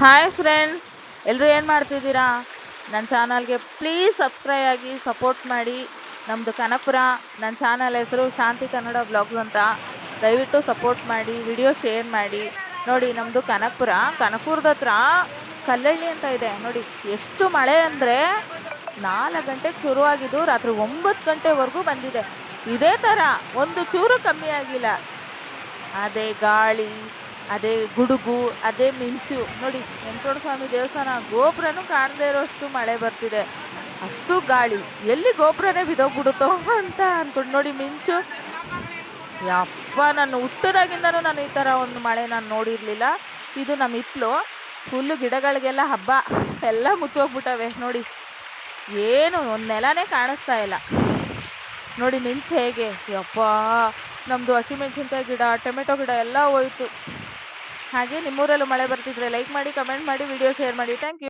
Hi friends ಎಲ್ಲರೂ ಏನು ಮಾಡ್ತಿದ್ದೀರಾ? ನನ್ನ ಚಾನಲ್ಗೆ ಪ್ಲೀಸ್ ಸಬ್ಸ್ಕ್ರೈಬ್ ಆಗಿ ಸಪೋರ್ಟ್ ಮಾಡಿ. ನಮ್ಮದು ಕನಕಪುರ ನನ್ನ ಚಾನಲ್ ಹೆಸರು ಶಾಂತಿ ಕನ್ನಡ ಬ್ಲಾಗ್ಸ್ ಅಂತ. ದಯವಿಟ್ಟು ಸಪೋರ್ಟ್ ಮಾಡಿ ವಿಡಿಯೋ ಶೇರ್ ಮಾಡಿ. ನೋಡಿ ನಮ್ಮದು ಕನಕಪುರ, ಕನಕಪುರದ ಹತ್ರ ಕಲ್ಲಳ್ಳಿ ಅಂತ ಇದೆ. ನೋಡಿ, ಎಷ್ಟು ಮಳೆ ಅಂದರೆ ನಾಲ್ಕು ಗಂಟೆಗೆ ಶುರುವಾಗಿದ್ದು ರಾತ್ರಿ ಒಂಬತ್ತು ಗಂಟೆವರೆಗೂ ಬಂದಿದೆ. ಇದೇ ಥರ ಒಂದು ಚೂರು ಕಮ್ಮಿ ಆಗಿಲ್ಲ. ಅದೇ ಗಾಳಿ. ಅದೇ ಗುಡುಗು, ಅದೇ ಮಿಂಚು. ನೋಡಿ ವೆಂಕಟರಮಣ ಸ್ವಾಮಿ ದೇವಸ್ಥಾನ ಗೋಪುರನೂ ಕಾಣದೇ ಇರೋಷ್ಟು ಮಳೆ ಬರ್ತಿದೆ. ಅಷ್ಟು ಗಾಳಿ. ಎಲ್ಲಿ ಗೋಪುರನೇ ಬಿದೋಗ್ಬಿಡುತ್ತೋ ಅಂತ ಅಂದ್ಕೊಂಡು ನೋಡಿ ಮಿಂಚು. ಯಪ್ಪ, ನಾನು ಹುಟ್ಟದಾಗಿಂದನೂ ನಾನು ಈ ಥರ ಒಂದು ಮಳೆ ನಾನು ನೋಡಿರಲಿಲ್ಲ. ಇದು ನಮ್ಮ ಇತ್ಲು. ಫುಲ್ಲು ಗಿಡಗಳಿಗೆಲ್ಲ ಹಬ್ಬ. ಎಲ್ಲ ಮುಚ್ಚೋಗ್ಬಿಟ್ಟವೆ. ನೋಡಿ, ಏನು ಒಂದು ನೆಲನೇ ಕಾಣಿಸ್ತಾ ಇಲ್ಲ. ನೋಡಿ ಮಿಂಚು ಹೇಗೆ. ಯಪ್ಪ ನಮ್ಮದು ಹಸಿಮೆಣಸಿನ್ಕಾಯಿ ಗಿಡ, ಟೊಮೆಟೊ ಗಿಡ ಎಲ್ಲ ಹೋಯ್ತು. ಹಾಗೆ ನಿಮ್ಮೂರಲ್ಲೂ ಮಳೆ ಬರ್ತಿದ್ರೆ ಲೈಕ್ ಮಾಡಿ ಕಮೆಂಟ್ ಮಾಡಿ ವಿಡಿಯೋ ಶೇರ್ ಮಾಡಿ. Thank you